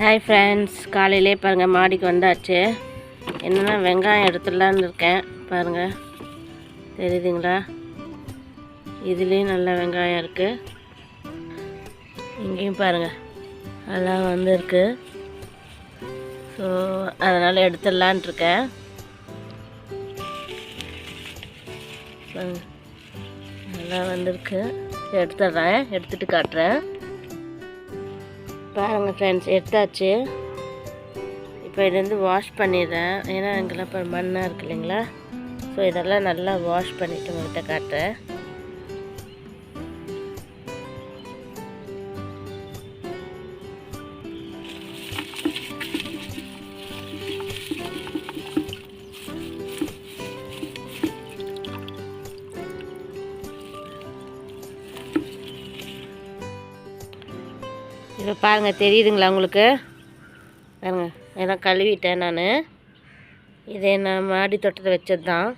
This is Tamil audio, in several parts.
ஹாய் ஃப்ரெண்ட்ஸ் காலையிலே பாருங்கள் மாடிக்கு வந்தாச்சு. என்னென்னா வெங்காயம் எடுத்துடலான்னு இருக்கேன். பாருங்கள் தெரியுதுங்களா? இதுலேயும் நல்ல வெங்காயம் இருக்குது இங்கேயும் பாருங்கள் அதெல்லாம் வந்துருக்கு. ஸோ அதனால் எடுத்துடலான் இருக்கேன். நல்லா வந்திருக்கு. எடுத்துடுறேன். எடுத்துகிட்டு காட்டுறேன். பாருங்கள் ஃப்ரெண்ட்ஸ் எடுத்தாச்சு. இப்போ இது வந்து வாஷ் பண்ணிடுறேன். ஏன்னா எங்கெல்லாம் இப்போ மண்ணாக இருக்கு இல்லைங்களா? ஸோ இதெல்லாம் நல்லா வாஷ் பண்ணிவிட்டு உங்கள்கிட்ட காட்டுறேன். இப்போ பாருங்கள் தெரியுதுங்களா உங்களுக்கு? பாருங்கள் எல்லாம் கழுவிட்டேன் நான். இதை நான் மாடி தோட்டத்தை வச்சது தான்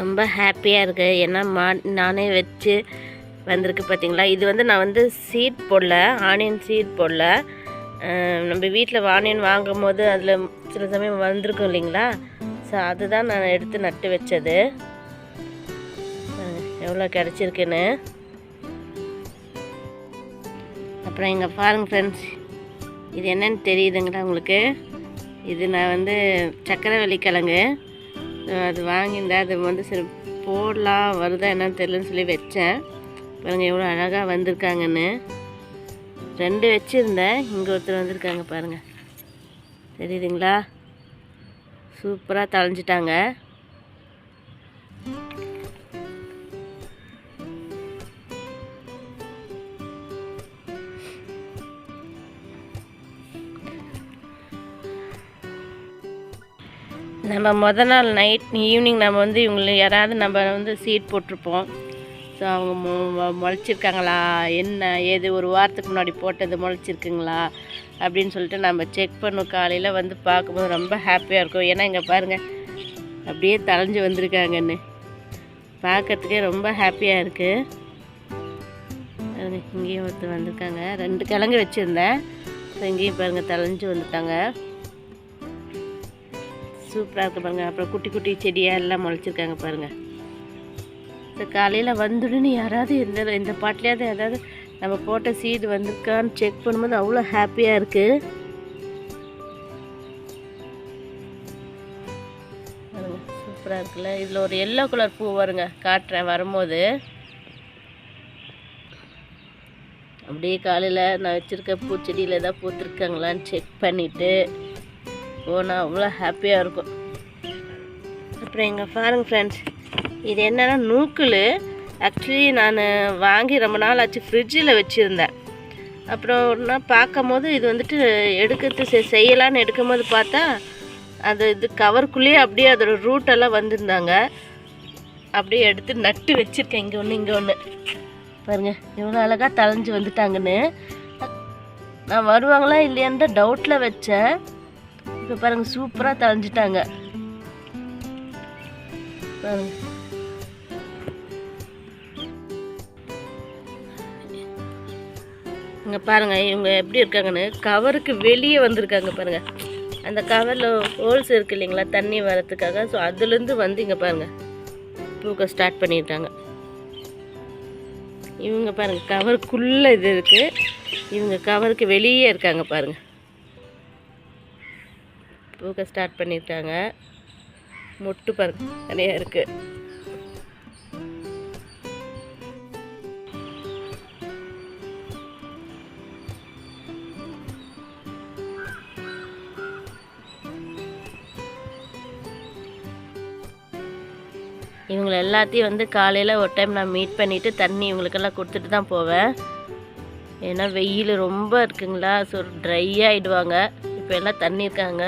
ரொம்ப ஹாப்பியாக இருக்குது ஏன்னா மா நானே வச்சு வந்திருக்கு பார்த்தீங்களா இது வந்து நான் வந்து சீட் போடல ஆனியன் சீட் போடல. நம்ம வீட்டில் ஆனியன் வாங்கும் போது அதில் சில சமயம் வந்திருக்கும் இல்லைங்களா? ஸோ அதுதான் நான் எடுத்து நட்டு வச்சது. எவ்வளோ கிடச்சிருக்குன்னு. அப்புறம் எங்கள் பாருங்க ஃப்ரெண்ட்ஸ் இது என்னன்னு தெரியுதுங்களா உங்களுக்கு? இது நான் வந்து சக்கரவள்ளி கிழங்கு. அது வாங்கியிருந்தேன் அது வந்து சரி போடலாம் வருதா என்னன்னு தெரியலன்னு சொல்லி வச்சேன். பாருங்கள் எவ்வளோ அழகாக வந்திருக்காங்கன்னு. ரெண்டு வச்சுருந்தேன். இங்கே ஒருத்தர் வந்திருக்காங்க பாருங்கள் தெரியுதுங்களா? சூப்பராக தளைஞ்சிட்டாங்க நம்ம முத நாள் நைட் ஈவினிங் நம்ம வந்து இவங்களை யாராவது நம்ம வந்து சீட் போட்டிருப்போம். ஸோ அவங்க முளைச்சிருக்காங்களா என்ன ஏது ஒரு வாரத்துக்கு முன்னாடி போட்டது முளைச்சிருக்குங்களா அப்படின்னு சொல்லிட்டு நம்ம செக் பண்ணும். காலையில் வந்து பார்க்கும்போது ரொம்ப ஹாப்பியாக இருக்கும். ஏன்னா இங்கே பாருங்கள் அப்படியே தலைஞ்சு வந்திருக்காங்கன்னு. பார்க்கறதுக்கே ரொம்ப ஹாப்பியாக இருக்குது இங்கேயும் ஒருத்தர் வந்திருக்காங்க. ரெண்டு கிழங்கு வச்சுருந்தேன். ஸோ இங்கேயும் பாருங்கள் தலைஞ்சு வந்துட்டாங்க. சூப்பராக இருக்கு பாருங்கள் அப்புறம் குட்டி குட்டி செடியாக எல்லாம் முளைச்சிருக்காங்க பாருங்கள் இந்த காலையில் வந்துடுன்னு யாராவது இந்த இந்த பாட்டிலையாவது ஏதாவது நம்ம போட்ட சீடு வந்திருக்கான்னு செக் பண்ணும்போது அவ்வளோ ஹாப்பியாக இருக்குது சூப்பராக இருக்குல்ல. இதில் ஒரு எல்லோ கலர் பூ வருங்க காட்டுறேன் வரும்போது. அப்படியே காலையில் நான் வச்சுருக்க பூச்செடியில் ஏதாவது பூத்துருக்காங்களான்னு செக் பண்ணிவிட்டு போனால் அவ்வளோ ஹாப்பியாக இருக்கும். அப்புறம் எங்கள் பாருங்க ஃப்ரெண்ட்ஸ் இது என்னன்னா நூக்கள் ஆக்சுவலி நான் வாங்கி ரொம்ப நாள் ஆச்சு ஃப்ரிட்ஜில் வச்சுருந்தேன். அப்புறம் ஒன்றா பார்க்கும் போது இது வந்துட்டு எடுக்கிறது செய்யலான்னு செய்யலான்னு எடுக்கும்போது பார்த்தா அது இது கவருக்குள்ளேயே அப்படியே அதோட ரூட்டெல்லாம் வந்திருந்தாங்க. அப்படியே எடுத்து நட்டு வச்சுருக்கேன். இங்கே ஒன்று இங்கே ஒன்று பாருங்க இவ்வளோ அழகாக தளைஞ்சு வந்துட்டாங்கன்னு. நான் வருவாங்களா இல்லையான்ற டவுட்டில் வச்சேன். இப்போ பாருங்க சூப்பராக தளைஞ்சிட்டாங்க பாருங்க. இங்கே பாருங்க இவங்க எப்படி இருக்காங்கன்னு கவருக்கு வெளியே வந்திருக்காங்க பாருங்க. அந்த கவரில் ஹோல்ஸ் இருக்கு இல்லைங்களா தண்ணி வரத்துக்காக. ஸோ அதுலேருந்து வந்து இங்கே பாருங்க பூக்க ஸ்டார்ட் பண்ணிட்டாங்க. இவங்க பாருங்க கவருக்குள்ளே இது இருக்கு. இவங்க கவருக்கு வெளியே இருக்காங்க பாருங்கள் பூக்க ஸ்டார்ட் பண்ணியிருக்காங்க மொட்டு பாருங்க நிறையா இருக்குது இவங்களை எல்லாத்தையும் வந்து காலையில் ஒரு டைம் நான் மீட் பண்ணிவிட்டு தண்ணி இவங்களுக்கெல்லாம் கொடுத்துட்டு தான் போவேன். ஏன்னா வெயில் ரொம்ப இருக்குங்களா? ஸோ ட்ரை ஆகிடுவாங்க இப்போ எல்லாம் தண்ணி இருக்காங்க.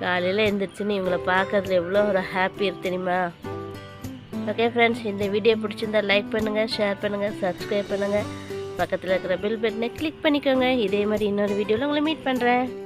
காலையில் எழுந்திரிச்சுன்னு இவங்களை பார்க்கறதுல எவ்வளோ ஒரு ஹாப்பி இருக்கு தெரியுமா? ஓகே ஃப்ரெண்ட்ஸ் இந்த வீடியோ பிடிச்சிருந்தா லைக் பண்ணுங்கள் ஷேர் பண்ணுங்கள் சப்ஸ்கிரைப் பண்ணுங்கள் பக்கத்தில் இருக்கிற பில் பட்டனை கிளிக் பண்ணிக்கோங்க. இதே மாதிரி இன்னொரு வீடியோவில் உங்களை மீட் பண்ணுறேன்